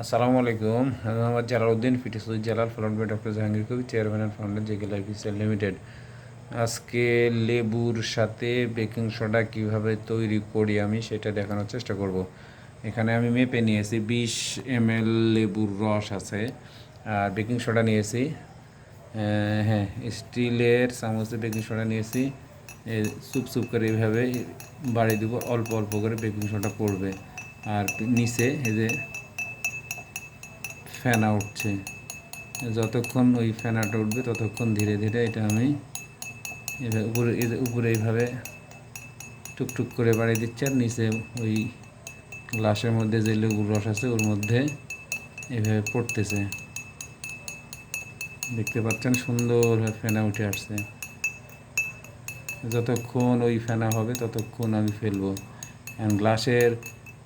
আসসালামু আলাইকুম, আমি মোহাম্মদ জালালউদ্দিন ফিটিসুদ Jalal, front by doctor Jahangir কবি, chairman and founder JK lifestyle limited. আজকে লেবুর সাথে বেকিং সোডা কীভাবে তৈরি করি আমি সেটা দেখানোর চেষ্টা করব। এখানে আমি মেপে নিয়েছি, বিশ এম এল লেবুর রস আছে, আর বেকিং সোডা নিয়েছি হ্যাঁ স্টিলের চামচে বেকিং সোডা নিয়েছি সুপ সুপ করে এইভাবে বাড়িয়ে দেবো, অল্প অল্প করে বেকিং সোডা পড়বে। আর নিচে এই যে ফেনা উঠছে। যতক্ষণ ওই ফেনাটা উঠবে, ততক্ষণ ধীরে ধীরে এটা আমি এভাবে উপরে উপরে এইভাবে টুকটুক করে বাড়িয়ে দিচ্ছি, আর নিচে ওই গ্লাসের মধ্যে যে লেবুর রস আছে, ওর মধ্যে এভাবে পড়তেছে। দেখতে পাচ্ছেন সুন্দরভাবে ফেনা উঠে আসছে। যতক্ষণ ওই ফেনা হবে, ততক্ষণ আমি ফেলব। এখন গ্লাসের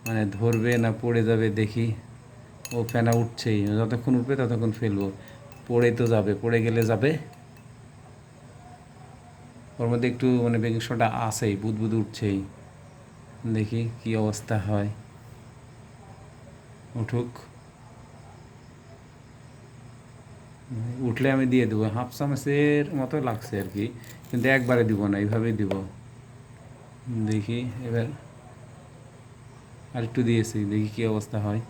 মানে ধরবে না, পড়ে যাবে দেখি। ও ফেনা উঠছেই, যতক্ষণ উঠবে ততক্ষণ ফেলব। পড়ে তো যাবে, পড়ে গেলে যাবে। ওর মধ্যে একটু মানে বেকিং সোডা আসেই বুদবুদ উঠছেই। দেখি কি অবস্থা হয়। উঠুক। উঠলে আমি দিয়ে দেবো, হাফ চামচের মতো লাগছে আর কি, কিন্তু একবারে দিব না, এইভাবেই দিব। দেখি, এবার আর একটু দিয়েছি, দেখি কি অবস্থা হয়।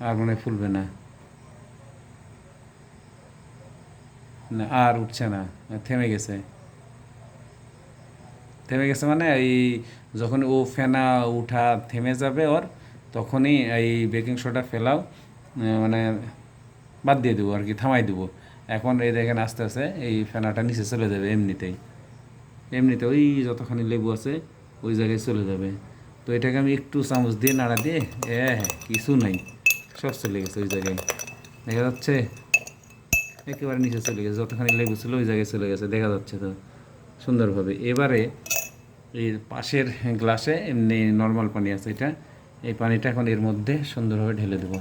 হয় ফুলবে না। আর উঠছে না, থেমে গেছে। থেমে গেছে মানে এই যখন ও ফেনা উঠা থেমে যাবে ওর, তখনই এই বেকিং সোডা ফেলাও মানে বাদ দিয়ে দেবো আর কি, থামাই দেবো। এখন এই দেখেন আস্তে আস্তে এই ফেনাটা নিচে চলে যাবে এমনিতেই। এমনিতে ওই যতখানি লেবু আছে, ওই জায়গায় চলে যাবে। তো এটাকে আমি একটু চামচ দিয়ে নাড়া দিয়ে এ হ্যাঁ কিছু নাই। সব চলে গেছে ওই জায়গায়। দেখা যাচ্ছে? একেবারে নিচে চলে গেছে, যতখানি লেবু ছিল ওই জায়গায় চলে গেছে, দেখা যাচ্ছে তো সুন্দরভাবে। এবারে এই পাশের গ্লাসে এমনি নর্মাল পানি আছে এটা। এই পানিটা এখন এর মধ্যে সুন্দরভাবে ঢেলে দেবো।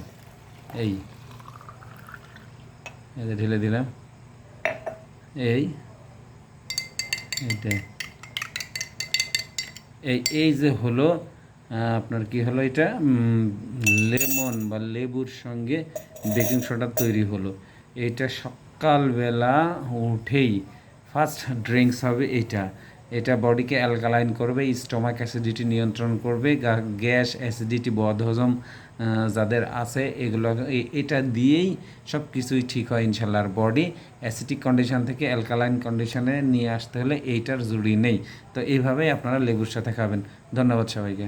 এই। ঢেলে দিলাম। এই। এইটা এই এই যে হলো আপনার কি হলো এটা? লেমন বা লেবুর সঙ্গে বেকিং সোডা তৈরি হলো। এটা সকালবেলা উঠেই ফার্স্ট ড্রিঙ্কস হবে এটা। এটা বডিকে অ্যালকালাইন করবে স্টমাক অ্যাসিডিটি নিয়ন্ত্রণ করবে গ্যাস অ্যাসিডিটি বদহজম যাদের আছে, এগুলো এটা দিয়েই সব কিছুই ঠিক হয় ইনশাল্লাহ। বডি অ্যাসিডিক কন্ডিশন থেকে অ্যালকালাইন কন্ডিশনে নিয়ে আসতে হলে এইটার জরুরি নেই। তো এইভাবেই আপনারা লেবুর সাথে খাবেন। ধন্যবাদ সবাইকে।